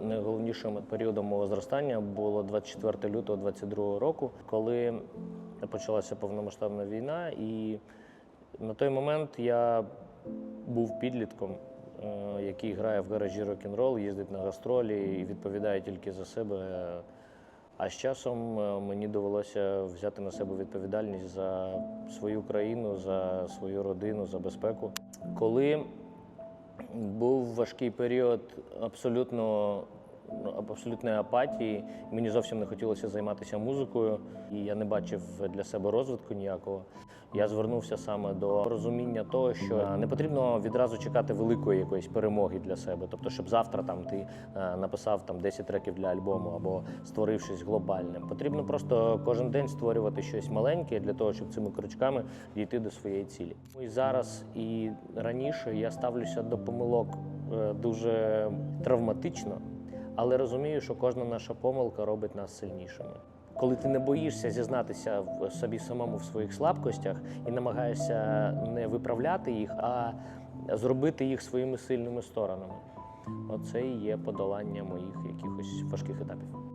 найголовнішим періодом мого зростання було 24 лютого 22 року, коли почалася повномасштабна війна, і на той момент я був підлітком, е, який грає в гаражі рок-н-рол, їздить на гастролі і відповідає тільки за себе. А з часом е, мені довелося взяти на себе відповідальність за свою країну, за свою родину, за безпеку. Коли був важкий період абсолютно абсолютної апатії. Мені зовсім не хотілося займатися музикою, і я не бачив для себе розвитку ніякого. Я звернувся саме до розуміння того, що не потрібно відразу чекати великої якоїсь перемоги для себе. Тобто, щоб завтра там ти е, написав там 10 треків для альбому або створив щось глобальне. Потрібно просто кожен день створювати щось маленьке для того, щоб цими крючками дійти до своєї цілі. І зараз і раніше я ставлюся до помилок е, дуже травматично, але розумію, що кожна наша помилка робить нас сильнішими. Коли ти не боїшся зізнатися в собі самому в своїх слабкостях і намагаєшся не виправляти їх, а зробити їх своїми сильними сторонами. Оце і є подолання моїх якихось важких етапів.